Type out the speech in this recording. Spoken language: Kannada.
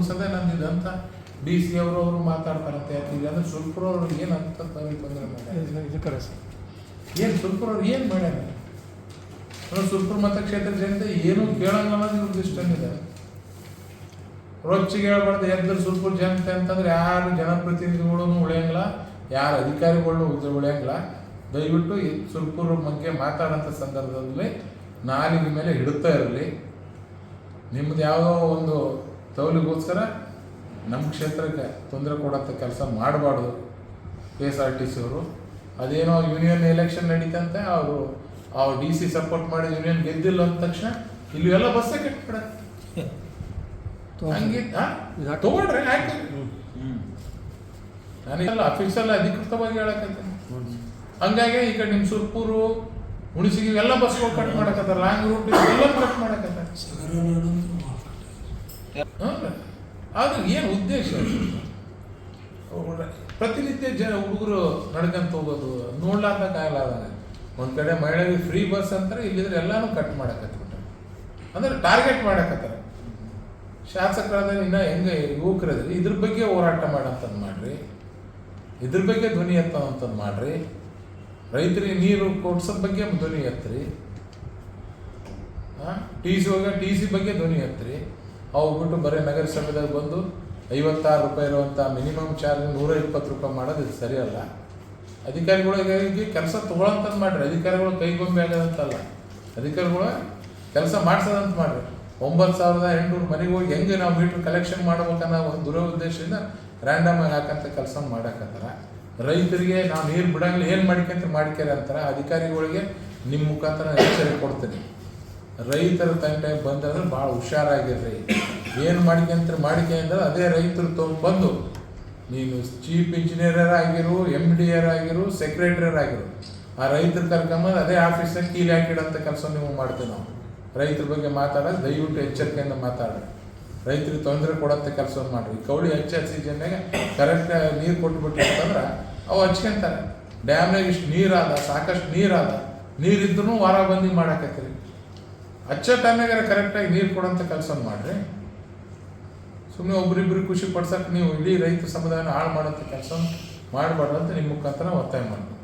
ಉಳಿಸೋದೇ ನಂದಿದೆ ಅಂತ ಡಿ ಸಿ ಅವರು ಅವರು ಮಾತಾಡ್ತಾರಂತೆ ಯಾಕೆ ಅಂದ್ರೆ ಸುಲ್ಪುರವ್ರು ಏನು ಅಂತ ತಮಗೆ ಬಂದ್ರೆ ಇದು- ಏನು ಕರೆ ಸರ್. ಏನು ಸುಲ್ಪುರವ್ರು ಏನು ಮಾಡ್ಯಾರ? ಸುಲ್ಪುರ ಮತಕ್ಷೇತ್ರ ಜನತೆ ಏನೂ ಕೇಳಂಗ ಅನ್ನೋದು ಇವ್ರದ್ದು ಇಷ್ಟನಿದೆ ರೊಚ್ಚಿಗೆ ಹೇಳ್ಬಾರ್ದು ಎದ್ರ ಸುಲ್ಪುರ ಜನತೆ ಅಂತಂದ್ರೆ ಯಾರು ಜನಪ್ರತಿನಿಧಿಗಳು ಉಳಿಯಂಗಿಲ್ಲ ಯಾರು ಅಧಿಕಾರಿಗಳು ಉಳಿಯಂಗಿಲ್ಲ. ದಯವಿಟ್ಟು ಸುಲ್ಪುರ ಬಗ್ಗೆ ಮಾತಾಡೋಂಥ ಸಂದರ್ಭದಲ್ಲಿ ನಾಲಿಗೆ ಮೇಲೆ ಹಿಡುತ್ತಾ ಇರಲಿ. ನಿಮ್ಮದು ಯಾವುದೋ ಒಂದು ತೌಲಿಗೋಸ್ಕರ ನಮ್ಮ ಕ್ಷೇತ್ರಕ್ಕೆ ತೊಂದರೆ ಕೊಡೋಂಥ ಕೆಲಸ ಮಾಡಬಾರ್ದು. K S R T C ಅವರು. ಅದೇನೋ ಯೂನಿಯನ್ ಎಲೆಕ್ಷನ್ ನಡೀತಂತೆ ಅವರು ಅವ್ರು ಡಿ ಸಿ ಸಪೋರ್ಟ್ ಮಾಡಿ ಯೂನಿಯನ್ ಗೆದ್ದಿಲ್ಲ ಅಂದ ತಕ್ಷಣ ಇಲ್ಲಿ ಎಲ್ಲ ಬಸ್ಸೇ ಕೆಟ್ಬಿಡ ಹಂಗೆ ನಾನೆಲ್ಲ ಅಫಿಷಿಯಲ್ ಅಧಿಕೃತವಾಗಿ ಹೇಳಕ್ಕೆ ಹಂಗಾಗಿ ಈ ಕಡೆ ನಿಮ್ಮ ಸುರ್ಪೂರು ಹುಣಸಿಗೆ ಇವೆಲ್ಲ ಬಸ್ಗಳು ಕಟ್ ಮಾಡಕತ್ತಾರ. ಲಾಂಗ್ ರೂಟ್ ಎಲ್ಲ ಕಟ್ ಮಾಡಕತ್ತಾರ. ಆದ್ರೆ ಏನು ಉದ್ದೇಶ? ಪ್ರತಿನಿತ್ಯ ಜನ ಹುಡುಗರು ನಡ್ಕೊಂತ ಹೋಗೋದು, ನೋಡ್ಲಾರ್ದಂಗ ಆಗಲಾರ್ದಂಗ. ಒಂದ್ ಕಡೆ ಮಹಿಳೆಯರಿಗೆ ಫ್ರೀ ಬಸ್ ಅಂತಾರೆ, ಇಲ್ಲಿದ್ರೆ ಎಲ್ಲಾನು ಕಟ್ ಮಾಡಕತ್ಬಿಟ್ರೆ ಅಂದ್ರೆ ಟಾರ್ಗೆಟ್ ಮಾಡಕತ್ತಾರೆ ಶಾಸಕರಾದ ಇನ್ನ ಹೆಂಗೆ ಯುವಕರದ್ರಿ, ಇದ್ರ ಬಗ್ಗೆ ಹೋರಾಟ ಮಾಡಂತದ್ ಮಾಡ್ರಿ. ಇದ್ರ ಬಗ್ಗೆ ಧ್ವನಿ ಎತ್ತಂತದ್ ಮಾಡ್ರಿ. ರೈತರಿಗೆ ನೀರು ಕೊಡ್ಸೋದ್ ಬಗ್ಗೆ ಧ್ವನಿ ಎತ್ತರಿ. ಟಿ ಸಿ ಹೋಗ ಟಿ ಸಿ ಬಗ್ಗೆ ಧ್ವನಿ ಎತ್ರಿ ಅವು ಬಿಟ್ಟು ಬರೀ ನಗರಸಭೆದಾಗ ಬಂದು ಐವತ್ತಾರು ರೂಪಾಯಿ ಇರುವಂಥ ಮಿನಿಮಮ್ ಚಾರ್ಜ್ ನೂರ ಇಪ್ಪತ್ತು ರೂಪಾಯಿ ಮಾಡೋದು ಇದು ಸರಿಯಲ್ಲ ಅಧಿಕಾರಿಗಳಿಗೆ ಕೆಲಸ ತೊಗೊಳಂತಂದು ಮಾಡ್ರಿ. ಅಧಿಕಾರಿಗಳು ಕೈಗೊಂಬೆ ಆಗದಂತಲ್ಲ. ಅಧಿಕಾರಿಗಳು ಕೆಲಸ ಮಾಡ್ಸೋದಂತ ಮಾಡ್ರಿ. ಒಂಬತ್ತು ಸಾವಿರದ ಎಂಟುನೂರು ಮನೆಗೆ ಹೋಗಿ ಹೆಂಗೆ ನಾವು ಮೀಟ್ರ್ ಕಲೆಕ್ಷನ್ ಮಾಡ್ಬೇಕನ್ನೋ ಒಂದು ದುರುದ್ದೇಶದಿಂದ ರ್ಯಾಂಡಮ್ ಆಗಿ ಹಾಕಂತ ಕೆಲಸ ಮಾಡಾಕತ್ತಾರ. ರೈತರಿಗೆ ನಾವು ನೀರು ಬಿಡಂಗಿಲ್ಲ, ಏನು ಮಾಡ್ಕೊಂತ ಮಾಡ್ಕ್ಯಾರ ಅಂತಾರೆ. ಅಧಿಕಾರಿಗಳಿಗೆ ನಿಮ್ಮ ಮುಖಾಂತರ ಎಚ್ಚರಿಕೆ ಕೊಡ್ತೀನಿ. ರೈತರ ತಂಟೆ ಬಂದ್ರೆ ಭಾಳ ಹುಷಾರಾಗಿರ್ರಿ. ಏನು ಮಾಡ್ಕೊಂತ ಮಾಡಿಕೆ ಅಂದ್ರೆ ಅದೇ ರೈತರು ತೊಗೊಂಡ್ಬಂದು ನೀನು ಚೀಫ್ ಇಂಜಿನಿಯರ್ ಆಗಿರು ಎಂ ಡಿ ಆರ್ ಆಗಿರು ಸೆಕ್ರೆಟರಿ ಆಗಿರು. ಆ ರೈತರು ಕರ್ಕೊಂಬಂದು ಅದೇ ಆಫೀಸ್ನಾಗ ಕೀಲಿ ಹಾಕಿಡೋಂಥ ಕೆಲಸ ನೀವು ಮಾಡ್ತೀವಿ ನಾವು. ರೈತರ ಬಗ್ಗೆ ಮಾತಾಡೋದು ದಯವಿಟ್ಟು ಎಚ್ಚರಿಕೆಯಿಂದ ಮಾತಾಡ್ರಿ. ರೈತರಿಗೆ ತೊಂದರೆ ಕೊಡೋಂಥ ಕೆಲಸ ಮಾಡ್ರಿ. ಕೌಳಿ ಹಚ್ಚ ಜನಗೆ ಕರೆಕ್ಟ್ ನೀರು ಕೊಟ್ಬಿಟ್ರಿ ಅಂತಂದ್ರೆ ಅವು ಹಚ್ಕೊಂತಾರೆ. ಡ್ಯಾಮ್ನಾಗ ಇಷ್ಟು ನೀರಾದ ಸಾಕಷ್ಟು ನೀರಾದ ನೀರಿದ್ರು ವಾರ ಬಂದಿ ಮಾಡಾಕತ್ತೀರಿ. ಹಚ್ಚೋ ಟೈಮಿಗಾರ ಕರೆಕ್ಟಾಗಿ ನೀರು ಕೊಡೋಂಥ ಕೆಲಸ ಮಾಡಿರಿ. ಸುಮ್ಮನೆ ಒಬ್ರಿಬ್ರು ಖುಷಿ ಪಡ್ಸಕ್ಕೆ ನೀವು ಇಡೀ ರೈತ ಸಮುದಾಯನ ಹಾಳು ಮಾಡೋಂಥ ಕೆಲಸ ಮಾಡಬಾರ್ದು ಅಂತ ನಿಮ್ಮ ಮುಖಾಂತರ ಒತ್ತಾಯ ಮಾಡ್ತೀನಿ